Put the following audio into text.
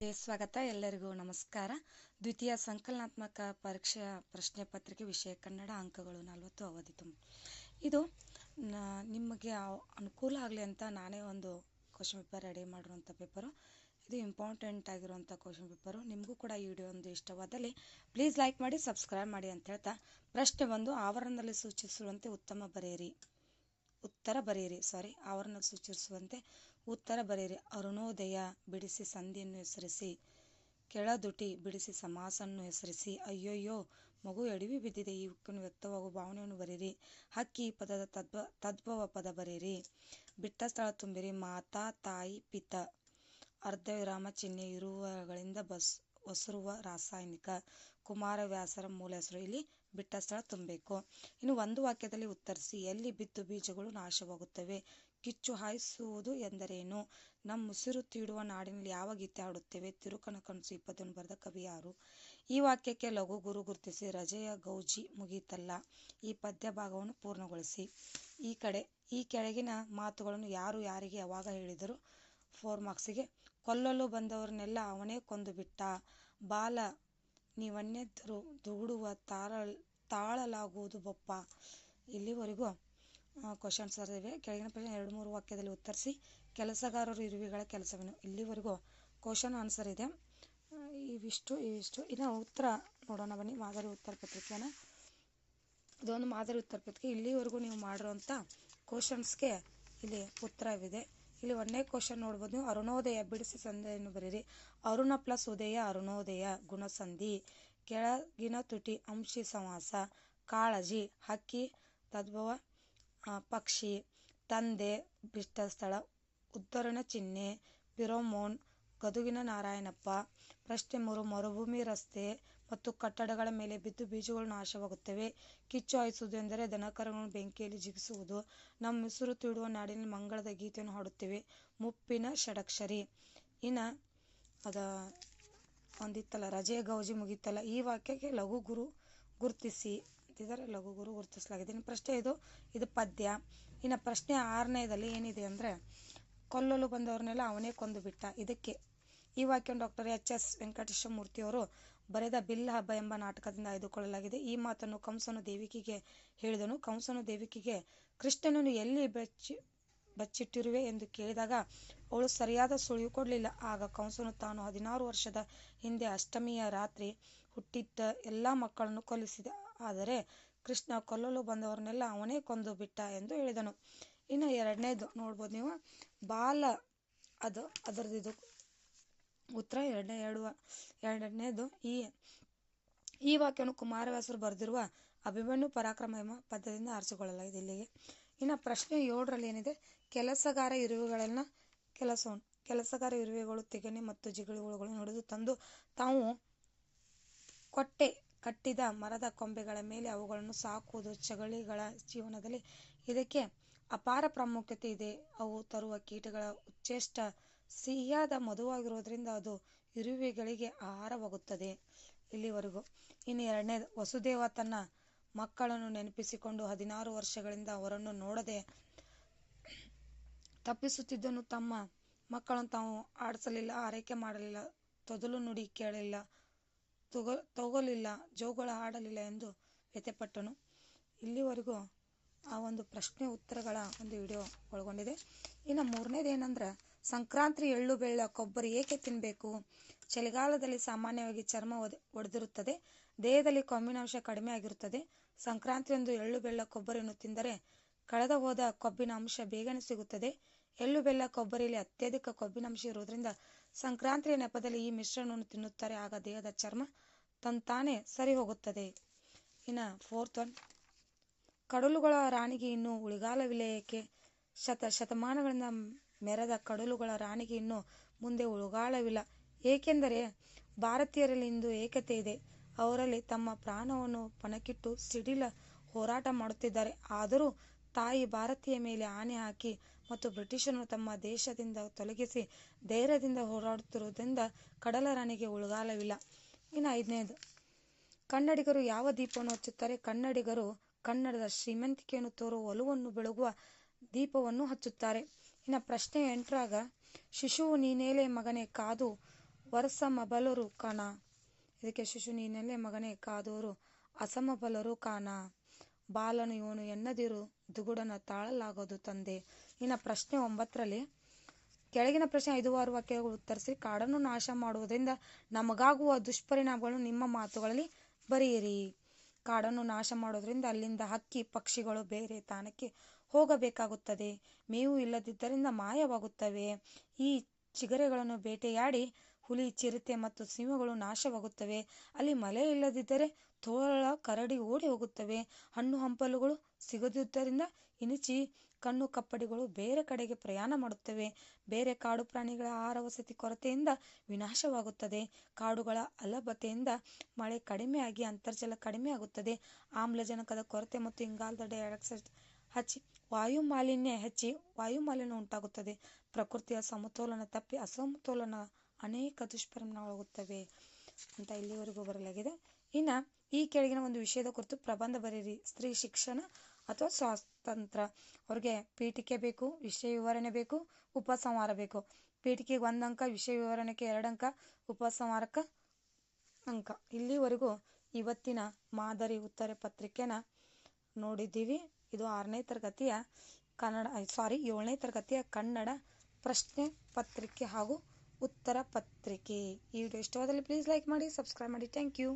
ಸ್ವಾಗತ ಎಲ್ಲರಿಗೂ. ನಮಸ್ಕಾರ. ದ್ವಿತೀಯ ಸಂಕಲನಾತ್ಮಕ ಪರೀಕ್ಷೆಯ ಪ್ರಶ್ನೆ ಪತ್ರಿಕೆ ವಿಷಯ ಕನ್ನಡ ಅಂಕಗಳು ನಲವತ್ತು, ಅವಧಿ ತುಂಬ. ಇದು ನಿಮಗೆ ಅನುಕೂಲ ಆಗಲಿ ಅಂತ ನಾನೇ ಒಂದು ಕ್ವಶನ್ ಪೇಪರ್ ರೆಡಿ ಮಾಡಿರುವಂಥ ಪೇಪರು ಇದು ಇಂಪಾರ್ಟೆಂಟ್ ಆಗಿರುವಂಥ ಕ್ವಶನ್ ಪೇಪರು ನಿಮಗೂ ಕೂಡ ಈ ವಿಡಿಯೋ ಒಂದು ಇಷ್ಟವಾದಲ್ಲಿ ಪ್ಲೀಸ್ ಲೈಕ್ ಮಾಡಿ ಸಬ್ಸ್ಕ್ರೈಬ್ ಮಾಡಿ ಅಂತ ಹೇಳ್ತಾ ಪ್ರಶ್ನೆ ಒಂದು ಆವರಣದಲ್ಲಿ ಸೂಚಿಸುವಂತೆ ಉತ್ತಮ ಬರೆಯಿರಿ. ಉತ್ತರ ಬರೆಯಿರಿ ಸಾರಿ ಆವರಣ ಸೂಚಿಸುವಂತೆ ಉತ್ತರ ಬರೆಯಿರಿ. ಅರುಣೋದಯ ಬಿಡಿಸಿ ಸಂಧಿಯನ್ನು ಹೆಸರಿಸಿ, ಕೆಳದುಟಿ ಬಿಡಿಸಿ ಸಮಾಸನ್ನು ಹೆಸರಿಸಿ. ಅಯ್ಯೋಯ್ಯೋ, ಮಗು ಎಡವಿ ಬಿದ್ದಿದೆ. ಈ ಉಕ್ಕನ್ನು ವ್ಯಕ್ತವಾಗುವ ಭಾವನೆಯನ್ನು ಬರೆಯಿರಿ. ಹಕ್ಕಿ ಪದದ ತದ್ಭ ತದ್ಭವ ಪದ ಬರೀರಿ ಬಿಟ್ಟ ಸ್ಥಳ ತುಂಬಿರಿ. ಮಾತಾ, ತಾಯಿ, ಪಿತ. ಅರ್ಧ ವಿರಾಮ ಚಿಹ್ನೆ ಇರುವಗಳಿಂದ ಬಸ್, ಒಸರುವ ರಾಸಾಯನಿಕ. ಕುಮಾರವ್ಯಾಸರ ಮೂಲ ಹೆಸರು. ಇಲ್ಲಿ ಬಿಟ್ಟ ಸ್ಥಳ ತುಂಬಬೇಕು. ಇನ್ನು ಒಂದು ವಾಕ್ಯದಲ್ಲಿ ಉತ್ತರಿಸಿ, ಎಲ್ಲಿ ಬಿದ್ದು ಬೀಜಗಳು ನಾಶವಾಗುತ್ತವೆ? ಕಿಚ್ಚು ಹಾಯಿಸುವುದು ಎಂದರೇನು? ನಮ್ಮ ಉಸಿರು ತೀಡುವ ನಾಡಿನಲ್ಲಿ ಯಾವ ಗೀತೆ ಹಾಡುತ್ತೇವೆ? ತಿರುಕನ ಕನಸು ಇಪ್ಪತ್ತೊಂದು ಬರೆದ ಕವಿ ಯಾರು? ಈ ವಾಕ್ಯಕ್ಕೆ ಲಘು ಗುರು ಗುರುತಿಸಿ ರಜೆಯ ಗೌಜಿ ಮುಗೀತಲ್ಲ ಈ ಪದ್ಯ ಭಾಗವನ್ನು ಪೂರ್ಣಗೊಳಿಸಿ. ಈ ಕಡೆ, ಈ ಕೆಳಗಿನ ಮಾತುಗಳನ್ನು ಯಾರು ಯಾರಿಗೆ ಯಾವಾಗ ಹೇಳಿದರು? ಫೋರ್ ಮಾರ್ಕ್ಸಿಗೆ. ಕೊಲ್ಲಲು ಬಂದವರನ್ನೆಲ್ಲ ಅವನೇ ಕೊಂದು ಬಿಟ್ಟ. ಬಾಲ ನೀವನ್ನೆದ್ದರು ದುಗುಡುವ ತಾಳ, ತಾಳಲಾಗುವುದು ಬೊಪ್ಪ. ಇಲ್ಲಿವರೆಗೂ ಕ್ವಶನ್ಸ್ ಬರೆದಿವೆ. ಕೆಳಗಿನ ಪ್ರಶ್ನೆ ಎರಡು ಮೂರು ವಾಕ್ಯದಲ್ಲಿ ಉತ್ತರಿಸಿ. ಕೆಲಸಗಾರರು ಇರುವೆಗಳ ಕೆಲಸವೇನು? ಇಲ್ಲಿವರೆಗೂ ಕ್ವಶನ್ ಆನ್ಸರ್ ಇದೆ. ಇವಿಷ್ಟು ಇವಿಷ್ಟು. ಇನ್ನು ಉತ್ತರ ನೋಡೋಣ ಬನ್ನಿ. ಮಾದರಿ ಉತ್ತರ ಪತ್ರಿಕೆಯನ್ನು ಇದೊಂದು ಮಾದರಿ ಉತ್ತರ ಪತ್ರಿಕೆ. ಇಲ್ಲಿವರೆಗೂ ನೀವು ಮಾಡಿರೋಂಥ ಕ್ವಶನ್ಸ್ಗೆ ಇಲ್ಲಿ ಉತ್ತರವಿದೆ. ಇಲ್ಲಿ ಒಂದನೇ ಕ್ವಶನ್ ನೋಡ್ಬೋದು. ನೀವು ಅರುಣೋದಯ ಬಿಡಿಸಿ ಸಂಧಿಯನ್ನು ಬರೀರಿ ಅರುಣ ಪ್ಲಸ್ ಉದಯ, ಅರುಣೋದಯ ಗುಣಸಂಧಿ. ಕೆಳಗಿನ ತುಟಿ, ಅಂಶಿ, ಸಮಾಸ. ಕಾಳಜಿ, ಹಕ್ಕಿ, ತದ್ಭವ. ಪಕ್ಷಿ, ತಂದೆ, ಬಿಟ್ಟ ಸ್ಥಳ, ಉದ್ಧರಣ ಚಿಹ್ನೆ ಪಿರೋಮೋನ್ ಗದುಗಿನ ನಾರಾಯಣಪ್ಪ, ಪ್ರಶ್ನೆ ಮೂರು, ಮರುಭೂಮಿ ರಸ್ತೆ ಮತ್ತು ಕಟ್ಟಡಗಳ ಮೇಲೆ ಬಿದ್ದು ಬೀಜಗಳು ನಾಶವಾಗುತ್ತವೆ. ಕಿಚ್ಚು ಹಾಯಿಸುವುದು ಎಂದರೆ ದನಕರುಗಳನ್ನು ಬೆಂಕಿಯಲ್ಲಿ ಜಿಗಿಸುವುದು ನಮ್ಮ ಉಸಿರು ತೀಡುವ ನಾಡಿನ ಮಂಗಳದ ಗೀತೆಯನ್ನು ಹಾಡುತ್ತೇವೆ. ಮುಪ್ಪಿನ ಷಡಕ್ಷರಿ. ಇನ್ನು ಅದ ಒಂದಿತ್ತಲ್ಲ ರಜೆ ಗೌಜಿ ಮುಗೀತಲ್ಲ ಈ ವಾಕ್ಯಕ್ಕೆ ಲಘು ಗುರು ಗುರುತಿಸಿ. ಅಂತಿದ್ದಾರೆ ಲಘು ಗುರು ಗುರುತಿಸಲಾಗಿದೆ. ಇನ್ನು ಪ್ರಶ್ನೆ ಇದು ಇದು ಪದ್ಯ. ಇನ್ನು ಪ್ರಶ್ನೆ ಆರನೇದಲ್ಲಿ ಏನಿದೆ ಅಂದರೆ, ಕೊಲ್ಲಲು ಬಂದವ್ರನ್ನೆಲ್ಲ ಅವನೇ ಕೊಂದು ಬಿಟ್ಟ. ಇದಕ್ಕೆ ಈ ವಾಕ್ಯವನ್ನು ಡಾಕ್ಟರ್ ಎಚ್ ಎಸ್ ವೆಂಕಟೇಶ ಮೂರ್ತಿಯವರು ಬರೆದ ಬಿಲ್ಲ ಹಬ್ಬ ಎಂಬ ನಾಟಕದಿಂದ ಆಯ್ದುಕೊಳ್ಳಲಾಗಿದೆ. ಈ ಮಾತನ್ನು ಕಂಸನು ದೇವಿಕಿಗೆ ಹೇಳಿದನು. ಕಂಸನು ದೇವಿಕಿಗೆ, ಕೃಷ್ಣನನ್ನು ಎಲ್ಲಿ ಬೆಚ್ಚಿ, ಬಚ್ಚಿಟ್ಟಿರುವೆ? ಎಂದು ಕೇಳಿದಾಗ, ಅವಳು ಸರಿಯಾದ ಸುಳಿವು ಕೊಡಲಿಲ್ಲ. ಆಗ ಕಂಸನು ತಾನು ಹದಿನಾರು ವರ್ಷದ ಹಿಂದೆ ಅಷ್ಟಮಿಯ ರಾತ್ರಿ ಹುಟ್ಟಿದ್ದ ಎಲ್ಲ ಮಕ್ಕಳನ್ನು ಕೊಲ್ಲಿಸಿದ. ಆದರೆ ಕೃಷ್ಣ ಕೊಲ್ಲಲು ಬಂದವರನ್ನೆಲ್ಲ ಅವನೇ ಕೊಂದು ಬಿಟ್ಟ ಎಂದು ಹೇಳಿದನು. ಇನ್ನು ಎರಡನೇದು ನೋಡ್ಬೋದು ನೀವು. ಬಾಲ, ಅದು ಅದರದ್ದು ಉತ್ತರ ಎರಡನೇ, ಎರಡು, ಎರಡನೇದು ಈ ಈ ವಾಕ್ಯವನ್ನು ಕುಮಾರವ್ಯಾಸರು ಬರೆದಿರುವ ಅಭಿಮನ್ಯು ಪರಾಕ್ರಮ ಎಂಬ ಪದ್ಯದಿಂದ ಆರಿಸಿಕೊಳ್ಳಲಾಗಿದೆ ಇಲ್ಲಿಗೆ. ಇನ್ನು ಪ್ರಶ್ನೆ ಏಳರಲ್ಲಿ ಏನಿದೆ? ಕೆಲಸಗಾರ ಇರುವೆಗಳನ್ನು ಕೆಲಸ, ಕೆಲಸಗಾರ ಇರುವೆಗಳು ತೆಗೆನೆ ಮತ್ತು ಜಿಗಳುಗಳನ್ನು ಹಿಡಿದು ತಂದು ತಾವು ಕೊಟ್ಟೆ ಕಟ್ಟಿದ ಮರದ ಕೊಂಬೆಗಳ ಮೇಲೆ ಅವುಗಳನ್ನು ಸಾಕುವುದು ಚಗಳಿಗಳ ಜೀವನದಲ್ಲಿ. ಇದಕ್ಕೆ ಅಪಾರ ಪ್ರಾಮುಖ್ಯತೆ ಇದೆ. ಅವು ತರುವ ಕೀಟಗಳ ಉಚ್ಚೇಷ್ಟ ಸಿಹಿಯಾದ ಮಧುವಾಗಿರುವುದರಿಂದ ಅದು ಇರುವೆಗಳಿಗೆ ಆಹಾರವಾಗುತ್ತದೆ. ಇಲ್ಲಿವರೆಗೂ ಇನ್ನು ಎರಡನೇ ವಸುದೇವ ತನ್ನ ಮಕ್ಕಳನ್ನು ನೆನಪಿಸಿಕೊಂಡು ಹದಿನಾರು ವರ್ಷಗಳಿಂದ ಅವರನ್ನು ನೋಡದೆ ತಪ್ಪಿಸುತ್ತಿದ್ದನು. ತಮ್ಮ ಮಕ್ಕಳನ್ನು ತಾವು ಆಡಿಸಲಿಲ್ಲ, ಆರೈಕೆ ಮಾಡಲಿಲ್ಲ, ತೊದಲು ನುಡಿ ಕೇಳಲಿಲ್ಲ. ತಗೋ, ತಗೋಲಿಲ್ಲ, ಜೋಗಳ ಆಡಲಿಲ್ಲ ಎಂದು ವ್ಯಥೆಪಟ್ಟನು. ಇಲ್ಲಿವರೆಗೂ ಆ ಒಂದು ಪ್ರಶ್ನೆ ಉತ್ತರಗಳ ಒಂದು ವಿಡಿಯೋ ಒಳಗೊಂಡಿದೆ. ಇನ್ನು ಮೂರನೇದು ಏನಂದ್ರೆ ಸಂಕ್ರಾಂತಿ ಎಳ್ಳು ಬೆಳ್ಳ ಕೊಬ್ಬರಿ ಏಕೆ ತಿನ್ನಬೇಕು ಚಳಿಗಾಲದಲ್ಲಿ ಸಾಮಾನ್ಯವಾಗಿ ಚರ್ಮ ಒಡೆದಿರುತ್ತದೆ. ದೇಹದಲ್ಲಿ ಕೊಬ್ಬಿನಾಂಶ ಕಡಿಮೆ ಆಗಿರುತ್ತದೆ. ಸಂಕ್ರಾಂತಿಯಂದು ಎಳ್ಳು ಬೆಲ್ಲ ಕೊಬ್ಬರಿಯನ್ನು ತಿಂದರೆ ಕಳೆದ ಹೋದ ಕೊಬ್ಬಿನ ಅಂಶ ಬೇಗನೆ ಸಿಗುತ್ತದೆ. ಎಳ್ಳು ಬೆಲ್ಲ ಕೊಬ್ಬರಿಯಲ್ಲಿ ಅತ್ಯಧಿಕ ಕೊಬ್ಬಿನಾಂಶ ಇರುವುದರಿಂದ ಸಂಕ್ರಾಂತಿಯ ನೆಪದಲ್ಲಿ ಈ ಮಿಶ್ರಣವನ್ನು ತಿನ್ನುತ್ತಾರೆ. ಆಗ ದೇಹದ ಚರ್ಮ ತಂತಾನೆ ಸರಿ ಹೋಗುತ್ತದೆ ಇನ್ನು ಫೋರ್ತ್ ಒನ್ ಕಡಲುಗಳ ರಾಣಿಗೆ ಇನ್ನೂ ಉಳಿಗಾಲ ವಿಲಯಕ್ಕೆ ಶತ, ಶತಮಾನಗಳಿಂದ ಮೆರೆದ ಕಡಲುಗಳ ರಾಣಿಗೆ ಇನ್ನು ಮುಂದೆ ಉಳುಗಾಲವಿಲ್ಲ. ಏಕೆಂದರೆ ಭಾರತೀಯರಲ್ಲಿ ಇಂದು ಏಕತೆ ಇದೆ. ಅವರಲ್ಲಿ ತಮ್ಮ ಪ್ರಾಣವನ್ನು ಪಣಕ್ಕಿಟ್ಟು ಸಿಡಿಲ ಹೋರಾಟ ಮಾಡುತ್ತಿದ್ದಾರೆ. ಆದರೂ ತಾಯಿ ಭಾರತೀಯ ಮೇಲೆ ಆನೆ ಹಾಕಿ ಮತ್ತು ಬ್ರಿಟಿಷರನ್ನು ತಮ್ಮ ದೇಶದಿಂದ ತೊಲಗಿಸಿ ಧೈರ್ಯದಿಂದ ಹೋರಾಡುತ್ತಿರುವುದರಿಂದ ಕಡಲ ರಾಣಿಗೆ ಉಳಗಾಲವಿಲ್ಲ. ಇನ್ನು ಐದನೇದು. ಕನ್ನಡಿಗರು ಯಾವ ದೀಪವನ್ನು ಹಚ್ಚುತ್ತಾರೆ? ಕನ್ನಡಿಗರು ಕನ್ನಡದ ಶ್ರೀಮಂತಿಕೆಯನ್ನು ತೋರುವ ಒಲವನ್ನು ಬೆಳಗುವ ದೀಪವನ್ನು ಹಚ್ಚುತ್ತಾರೆ. ಇನ್ನು ಪ್ರಶ್ನೆ ಎಂಟರಾಗ ಶಿಶುವು ನೀನೇಲೆ ಮಗನೇ ಕಾದು ವರಸಮಬಲರು ಕಾಣ? ಇದಕ್ಕೆ ಶಿಶು ನೀನೆಲೆ ಮಗನೇ ಕಾದೋರು ಅಸಮಬಲರು ಕಾಣ? ಬಾಲನು ಇವನು ಎನ್ನದಿರು, ದುಗುಡನ ತಾಳಲಾಗದು ತಂದೆ. ಇನ್ನು ಪ್ರಶ್ನೆ ಒಂಬತ್ತರಲ್ಲಿ, ಕೆಳಗಿನ ಪ್ರಶ್ನೆ ಐದು ಆರು ವಾಕ್ಯಗಳು ಉತ್ತರಿಸಿ, ಕಾಡನ್ನು ನಾಶ ಮಾಡುವುದರಿಂದ ನಮಗಾಗುವ ದುಷ್ಪರಿಣಾಮಗಳು ನಿಮ್ಮ ಮಾತುಗಳಲ್ಲಿ ಬರೆಯಿರಿ. ಕಾಡನ್ನು ನಾಶ ಮಾಡೋದ್ರಿಂದ ಅಲ್ಲಿಂದ ಹಕ್ಕಿ ಪಕ್ಷಿಗಳು ಬೇರೆ ತಾಣಕ್ಕೆ ಹೋಗಬೇಕಾಗುತ್ತದೆ. ಮೇವು ಇಲ್ಲದಿದ್ದರಿಂದ ಮಾಯವಾಗುತ್ತವೆ. ಈ ಚಿಗರೆಗಳನ್ನು ಬೇಟೆಯಾಡಿ ಹುಲಿ, ಚಿರತೆ ಮತ್ತು ಸಿಂಹಗಳು ನಾಶವಾಗುತ್ತವೆ. ಅಲ್ಲಿ ಮಳೆ ಇಲ್ಲದಿದ್ದರೆ ತೋಳ ಕರಡಿ ಓಡಿ ಹೋಗುತ್ತವೆ. ಹಣ್ಣು ಹಂಪಲುಗಳು ಸಿಗದಿದ್ದರಿಂದ ಇನಿಚಿ ಕಣ್ಣು ಕಪ್ಪಡಿಗಳು ಬೇರೆ ಕಡೆಗೆ ಪ್ರಯಾಣ ಮಾಡುತ್ತವೆ. ಬೇರೆ ಕಾಡು ಪ್ರಾಣಿಗಳ ಆಹಾರ ವಸತಿ ಕೊರತೆಯಿಂದ ವಿನಾಶವಾಗುತ್ತದೆ. ಕಾಡುಗಳ ಅಲಭತೆಯಿಂದ ಮಳೆ ಕಡಿಮೆಯಾಗಿ, ಅಂತರ್ಜಲ ಕಡಿಮೆಯಾಗುತ್ತದೆ. ಆಮ್ಲಜನಕದ ಕೊರತೆ ಮತ್ತು ಇಂಗಾಲದ ಡೈಆಕ್ಸೈಡ್ ಹಚ್ಚಿ ವಾಯು ಮಾಲಿನ್ಯ ಹೆಚ್ಚಿ ವಾಯು ಮಾಲಿನ್ಯ ಉಂಟಾಗುತ್ತದೆ. ಪ್ರಕೃತಿಯ ಸಮತೋಲನ ತಪ್ಪಿ ಅಸಮತೋಲನ ಅನೇಕ ದುಷ್ಪರಿಣಾಮಗಳಾಗುತ್ತವೆ ಅಂತ ಇಲ್ಲಿವರೆಗೂ ಬರಲಾಗಿದೆ ಇನ್ನು ಈ ಕೆಳಗಿನ ಒಂದು ವಿಷಯದ ಕುರಿತು ಪ್ರಬಂಧ ಬರೀರಿ ಸ್ತ್ರೀ ಶಿಕ್ಷಣ ಅಥವಾ ಸ್ವಾತಂತ್ರ್ಯ. ಅವ್ರಿಗೆ ಪೀಠಿಕೆ ಬೇಕು, ವಿಷಯ ವಿವರಣೆ ಬೇಕು, ಉಪಸಂಹಾರ ಬೇಕು. ಪೀಠಿಕೆಗೆ ಒಂದು ಅಂಕ, ವಿಷಯ ವಿವರಣೆಗೆ ಎರಡು ಅಂಕ, ಉಪಸಂಹಾರಕ್ಕೆ ಅಂಕ. ಇಲ್ಲಿವರೆಗೂ ಇವತ್ತಿನ ಮಾದರಿ ಉತ್ತರ ಪತ್ರಿಕೆನ ನೋಡಿದ್ದೀವಿ. ಇದು ಆರನೇ ತರಗತಿಯ ಕನ್ನಡ, ಸಾರಿ ಏಳನೇ ತರಗತಿಯ ಕನ್ನಡ ಪ್ರಶ್ನೆ ಪತ್ರಿಕೆ ಹಾಗೂ ಉತ್ತರ ಪತ್ರಿಕೆ ಈ ವಿಡಿಯೋ ಇಷ್ಟವಾದಲ್ಲಿ ಪ್ಲೀಸ್ ಲೈಕ್ ಮಾಡಿ ಸಬ್ಸ್ಕ್ರೈಬ್ ಮಾಡಿ. Thank you